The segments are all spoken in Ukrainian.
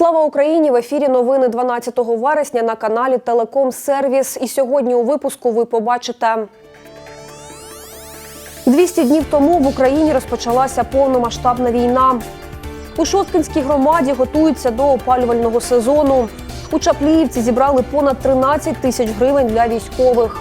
Слава Україні! В ефірі новини 12 вересня на каналі Телеком Сервіс. І сьогодні у випуску ви побачите. 200 днів тому в Україні розпочалася повномасштабна війна. У Шосткинській громаді готуються до опалювального сезону. У Чапліївці зібрали понад 13 тисяч гривень для військових.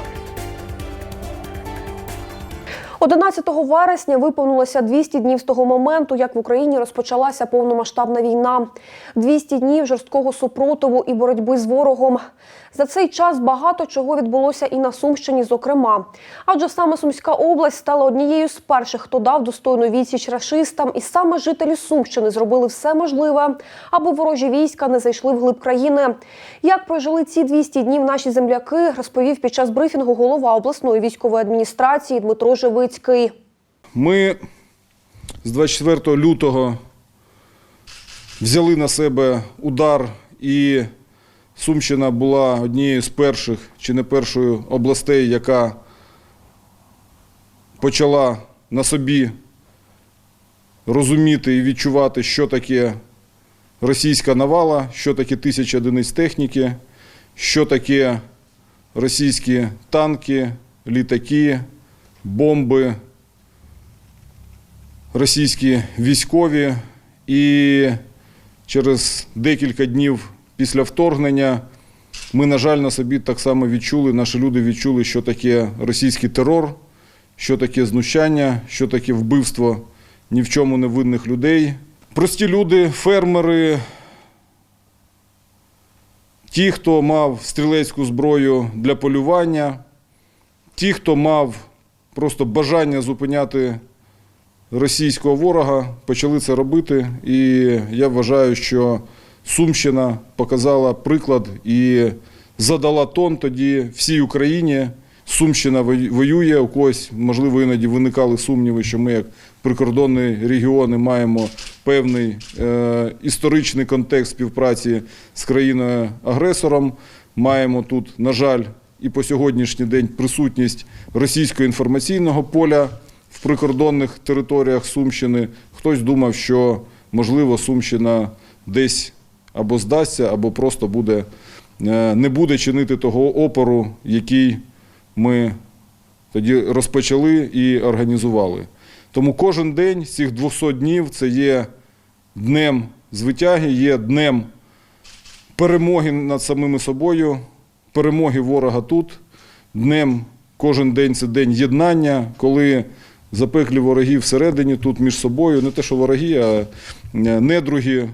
11 вересня виповнилося 200 днів з того моменту, як в Україні розпочалася повномасштабна війна. 200 днів жорсткого супротиву і боротьби з ворогом. За цей час багато чого відбулося і на Сумщині, зокрема. Адже саме Сумська область стала однією з перших, хто дав достойну відсіч рашистам, і саме жителі Сумщини зробили все можливе, аби ворожі війська не зайшли в глиб країни. Як прожили ці 200 днів наші земляки, розповів під час брифінгу голова обласної військової адміністрації Дмитро Живицький. Ми з 24 лютого взяли на себе удар, і Сумщина була однією з перших чи не першою областей, яка почала на собі розуміти і відчувати, що таке російська навала, що таке тисяча одиниць техніки, що таке російські танки, літаки, бомби російські військові, і через декілька днів після вторгнення ми, на жаль, на собі так само відчули, наші люди відчули, що таке російський терор, що таке знущання, що таке вбивство ні в чому не винних людей. Прості люди, фермери, ті, хто мав стрілецьку зброю для полювання, ті, хто мав просто бажання зупиняти російського ворога, почали це робити. І я вважаю, що Сумщина показала приклад і задала тон тоді всій Україні. Сумщина воює, у когось, можливо, іноді виникали сумніви, що ми, як прикордонні регіони, маємо певний е, історичний контекст співпраці з країною-агресором. Маємо тут, на жаль, і по сьогоднішній день присутність російського інформаційного поля в прикордонних територіях Сумщини. Хтось думав, що можливо Сумщина десь або здасться, або просто буде, е, не буде чинити того опору, який ми тоді розпочали і організували. Тому кожен день цих 200 днів це є днем звитяги, є днем перемоги над самими собою, перемоги ворога тут. Днем кожен день це день єднання, коли запеклі вороги всередині тут між собою, не те, що вороги, а е, недруги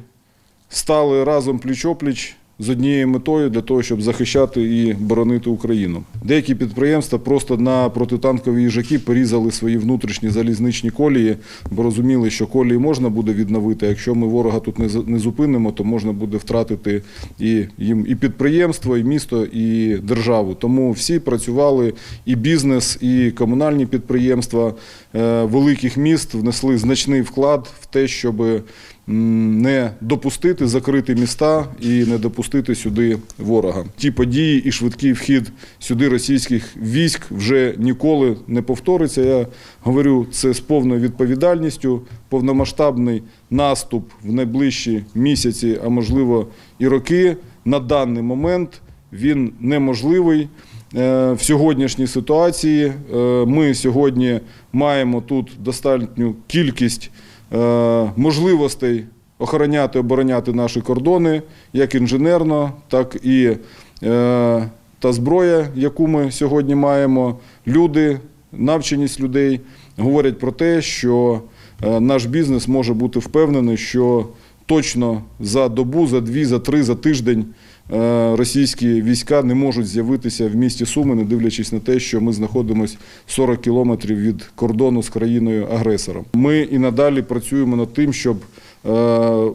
стали разом пліч-опліч з однією метою для того, щоб захищати і боронити Україну. Деякі підприємства просто на протитанкові їжаки порізали свої внутрішні залізничні колії, бо розуміли, що колії можна буде відновити. Якщо ми ворога тут не зупинимо, то можна буде втратити і їм і підприємство, і місто, і державу. Тому всі працювали і бізнес, і комунальні підприємства е, великих міст внесли значний вклад в те, щоб не допустити закрити міста і не допустити сюди ворога. Ті події і швидкий вхід сюди російських військ вже ніколи не повториться. Я говорю це з повною відповідальністю. Повномасштабний наступ в найближчі місяці, а можливо і роки, на даний момент він неможливий. Е, В сьогоднішній ситуації е, ми сьогодні маємо тут достатню кількість можливостей охороняти, обороняти наші кордони, як інженерно, так і е, та зброя, яку ми сьогодні маємо. Люди, навченість людей говорять про те, що е, наш бізнес може бути впевнений, що точно за добу, за дві, за три, за тиждень е, російські війська не можуть з'явитися в місті Суми, не дивлячись на те, що ми знаходимося 40 кілометрів від кордону з країною-агресором. Ми і надалі працюємо над тим, щоб е,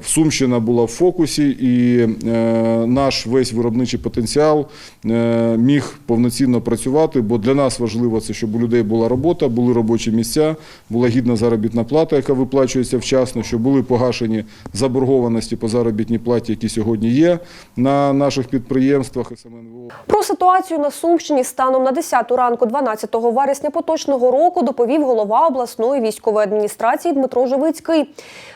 Сумщина була в фокусі, і е, наш весь виробничий потенціал е, міг повноцінно працювати. Бо для нас важливо це, щоб у людей була робота, були робочі місця, була гідна заробітна плата, яка виплачується вчасно, щоб були погашені заборгованості по заробітній платі, які сьогодні є на наших підприємствах. Про ситуацію на Сумщині станом на 10 ранку 12 вересня поточного року доповів голова обласної військової адміністрації Дмитро Живицький.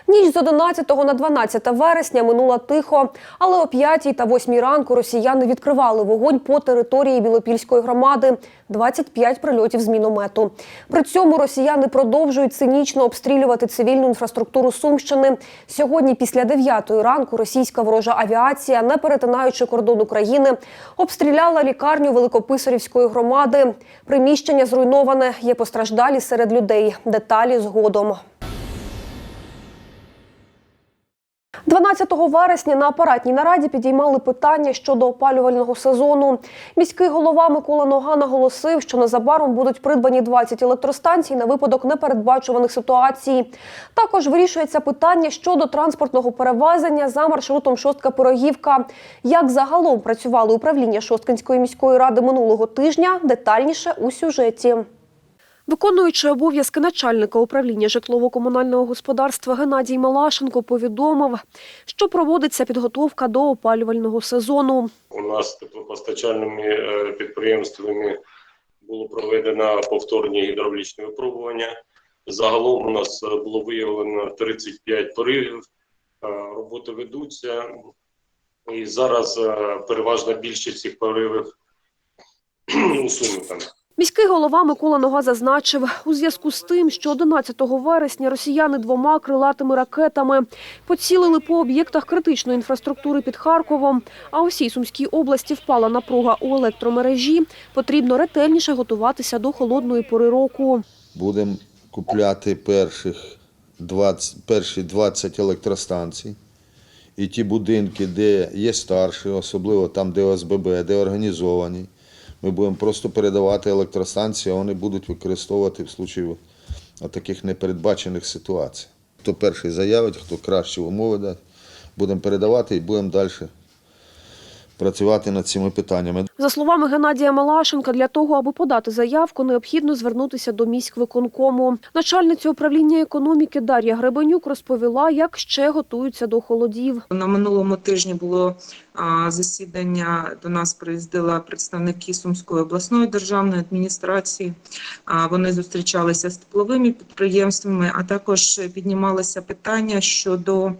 Ніч з 11 11 на 12 вересня минула тихо, але о 5 та 8 ранку росіяни відкривали вогонь по території Білопільської громади. 25 прильотів з міномету. При цьому росіяни продовжують цинічно обстрілювати цивільну інфраструктуру Сумщини. Сьогодні, після 9 ранку, російська ворожа авіація, не перетинаючи кордон України, обстріляла лікарню Великописарівської громади. Приміщення зруйноване. Є постраждалі серед людей. Деталі згодом. 12 вересня на апаратній нараді підіймали питання щодо опалювального сезону. Міський голова Микола Нога наголосив, що незабаром будуть придбані 20 електростанцій на випадок непередбачуваних ситуацій. Також вирішується питання щодо транспортного перевезення за маршрутом Шостка Пирогівка. Як загалом працювали управління Шосткинської міської ради минулого тижня? Детальніше у сюжеті. Виконуючи обов'язки начальника управління житлово-комунального господарства Геннадій Малашенко повідомив, що проводиться підготовка до опалювального сезону. У нас теплопостачальними е, підприємствами було проведено повторні гідравлічні випробування. Загалом у нас е, було виявлено 35 поривів, Е, роботи ведуться, і зараз переважна більшість цих поривів усунута. Міський голова Микола Нога зазначив, у зв'язку з тим, що 11 вересня росіяни двома крилатими ракетами поцілили по об'єктах критичної інфраструктури під Харковом, а у всій Сумській області впала напруга у електромережі, потрібно ретельніше готуватися до холодної пори року. Будемо купляти перших 20, перші 20 електростанцій. І ті будинки, де є старші, особливо там, де ОСББ, де організовані, ми будемо просто передавати електростанції, а вони будуть використовувати в случаї таких непередбачених ситуацій. Хто перший заявить, хто кращі умови дасть, будемо передавати і будемо далі працювати над цими питаннями. За словами Геннадія Малашенка, для того, аби подати заявку, необхідно звернутися до міськвиконкому. Начальниця управління економіки Дар'я Гребенюк розповіла, як ще готуються до холодів. На минулому тижні було засідання. До нас приїздили представники Сумської обласної державної адміністрації. Вони зустрічалися з тепловими підприємствами, а також піднімалося питання щодо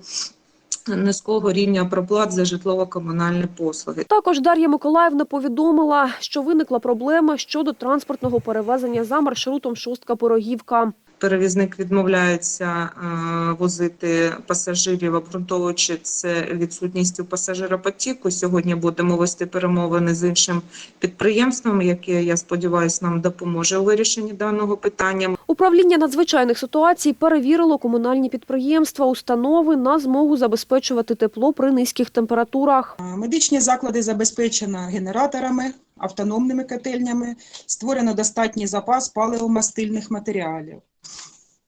низького рівня проплат за житлово-комунальні послуги. Також Дар'я Миколаївна повідомила, що виникла проблема щодо транспортного перевезення за маршрутом Шостка Порогівка. Перевізник відмовляється е, возити пасажирів, обґрунтовуючи це відсутністю пасажиропотіку. Сьогодні будемо вести перемовини з іншим підприємством, яке я сподіваюся нам допоможе у вирішенні даного питання. Управління надзвичайних ситуацій перевірило комунальні підприємства, установи на змогу забезпечувати тепло при низьких температурах. Медичні заклади забезпечено генераторами, автономними котельнями, створено достатній запас паливомастильних матеріалів.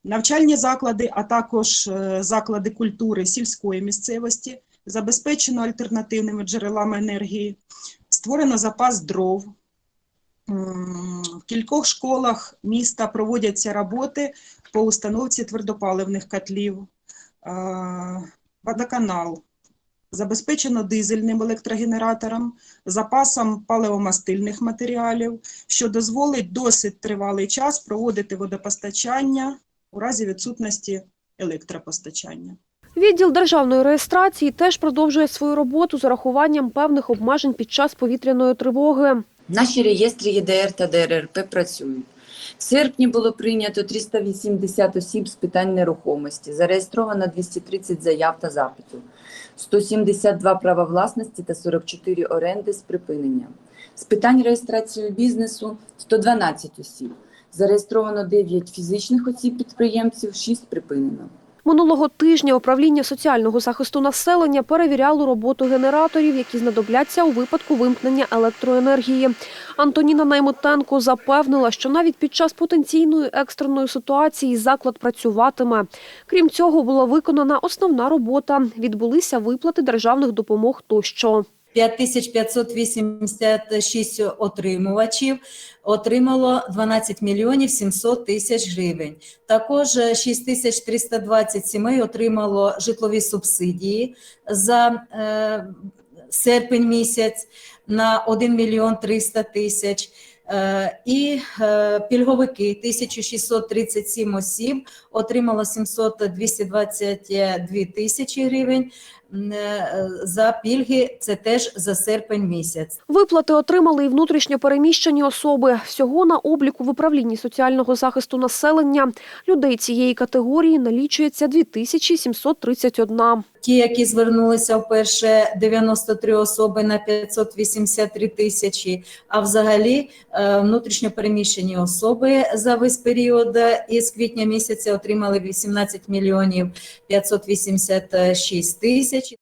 Навчальні заклади, а також е, заклади культури сільської місцевості забезпечено альтернативними джерелами енергії, створено запас дров. В кількох школах міста проводяться роботи по установці твердопаливних котлів. Водоканал забезпечено дизельним електрогенератором, запасом паливомастильних матеріалів, що дозволить досить тривалий час проводити водопостачання у разі відсутності електропостачання. Відділ державної реєстрації теж продовжує свою роботу з урахуванням певних обмежень під час повітряної тривоги. Наші реєстри ЄДР та ДРРП працюють. В серпні було прийнято 380 осіб з питань нерухомості, зареєстровано 230 заяв та запитів, 172 права власності та 44 оренди з припиненням. З питань реєстрації бізнесу 112 осіб, зареєстровано 9 фізичних осіб підприємців, 6 припинено. Минулого тижня управління соціального захисту населення перевіряло роботу генераторів, які знадобляться у випадку вимкнення електроенергії. Антоніна Наймотенко запевнила, що навіть під час потенційної екстреної ситуації заклад працюватиме. Крім цього, була виконана основна робота. Відбулися виплати державних допомог тощо. 5586 отримувачів отримало 12 мільйонів 700 тисяч гривень. Також е, 6320 сімей отримало житлові субсидії за е, серпень місяць на 1 мільйон 300 тисяч. Е, І е, пільговики 1637 осіб отримало 700 222 тисячі гривень е, за пільги. Це теж за серпень місяць. Виплати отримали і внутрішньо переміщені особи. Всього на обліку в управлінні соціального захисту населення людей цієї категорії налічується 2731. Ті, які звернулися вперше 93 особи на 583 тисячі, а взагалі е, внутрішньо переміщені особи за весь період е, із квітня місяця отримали 18 мільйонів 586 тисяч.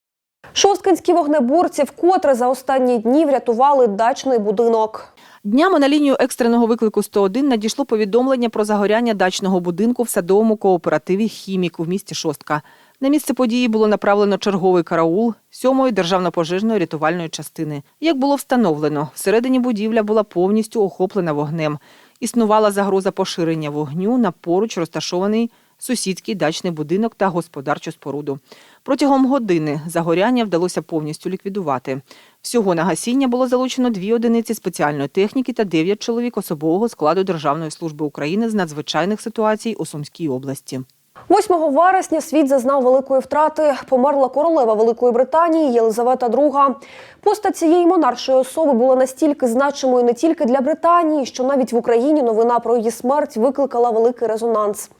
Шосткинські вогнеборці вкотре за останні дні врятували дачний будинок. Днями на лінію екстреного виклику 101 надійшло повідомлення про загоряння дачного будинку в садовому кооперативі «Хімік» у місті Шостка. На місце події було направлено черговий караул 7-ї державно-пожежної рятувальної частини. Як було встановлено, всередині будівля була повністю охоплена вогнем. Існувала загроза поширення вогню на поруч розташований сусідський дачний будинок та господарчу споруду. Протягом години загоряння вдалося повністю ліквідувати. Всього на гасіння було залучено дві одиниці спеціальної техніки та дев'ять чоловік особового складу Державної служби України з надзвичайних ситуацій у Сумській області. 8 вересня світ зазнав великої втрати. Померла королева Великої Британії Єлизавета II. Постать цієї монаршої особи була настільки значимою не тільки для Британії, що навіть в Україні новина про її смерть викликала великий резонанс.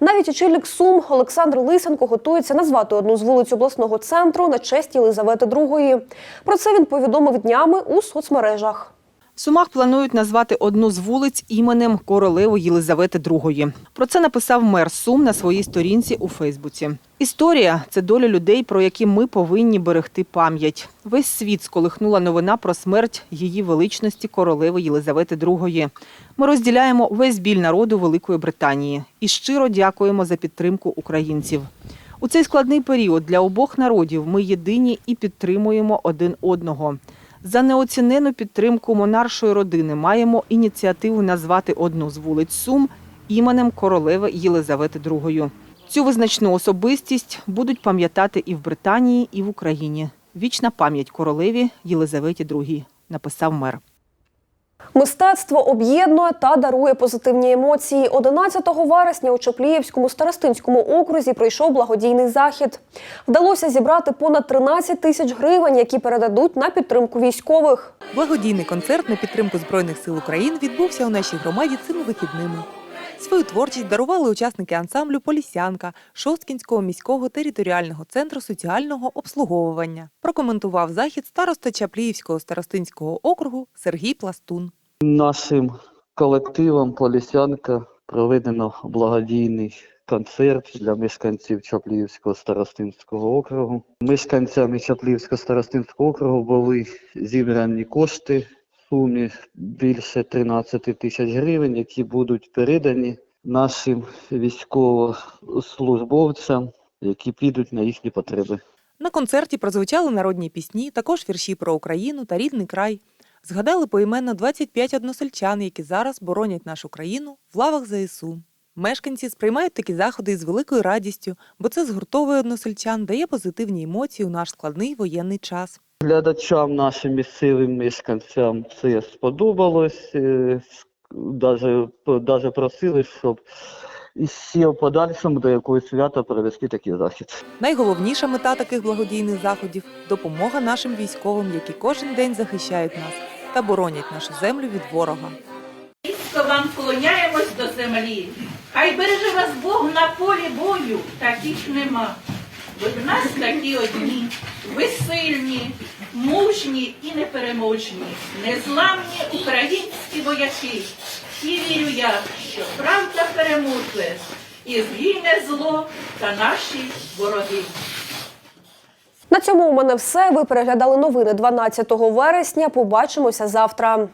Навіть очільник Сум Олександр Лисенко готується назвати одну з вулиць обласного центру на честь Єлизавети II. Про це він повідомив днями у соцмережах. В Сумах планують назвати одну з вулиць іменем королеви Єлизавети II. Про це написав мер Сум на своїй сторінці у Фейсбуці. Історія це доля людей, про які ми повинні берегти пам'ять. Весь світ сколихнула новина про смерть її величності королеви Єлизавети II. Ми розділяємо весь біль народу Великої Британії і щиро дякуємо за підтримку українців. У цей складний період для обох народів ми єдині і підтримуємо один одного. За неоцінену підтримку монаршої родини маємо ініціативу назвати одну з вулиць Сум іменем королеви Єлизавети II. Цю визначну особистість будуть пам'ятати і в Британії, і в Україні. Вічна пам'ять королеві Єлизаветі II, написав мер. Мистецтво об'єднує та дарує позитивні емоції. 11 вересня у Чопліївському старостинському окрузі пройшов благодійний захід. Вдалося зібрати понад 13 тисяч гривень, які передадуть на підтримку військових. Благодійний концерт на підтримку Збройних сил України відбувся у нашій громаді цими вихідними. Свою творчість дарували учасники ансамблю Полісянка Шосткінського міського територіального центру соціального обслуговування. Прокоментував захід староста Чапліївського старостинського округу Сергій Пластун. Нашим колективом Полісянка проведено благодійний концерт для мешканців Чапліївського старостинського округу. Мешканцями Чапліївського старостинського округу були зібрані кошти сумі більше 13 тисяч гривень, які будуть передані нашим військовослужбовцям, які підуть на їхні потреби. На концерті прозвучали народні пісні, також вірші про Україну та рідний край. Згадали поіменно 25 односельчан, які зараз боронять нашу країну в лавах ЗСУ. Мешканці сприймають такі заходи із великою радістю, бо це згуртовує односельчан, дає позитивні емоції у наш складний воєнний час. Глядачам, нашим місцевим мешканцям це сподобалось. е, Даже, даже просили, щоб іще в подальшому до якогось свята провести такий захід. Найголовніша мета таких благодійних заходів допомога нашим військовим, які кожен день захищають нас та боронять нашу землю від ворога. Низько вам вклоняємось до землі. Хай береже вас Бог на полі бою, таких нема. Ви в нас такі одні, ви сильні, мужні і непереможні, незламні українські вояки. І вірю я, що правда переможе, і згине зло та наші вороги. На цьому у мене все. Ви переглядали новини 12 вересня. Побачимося завтра.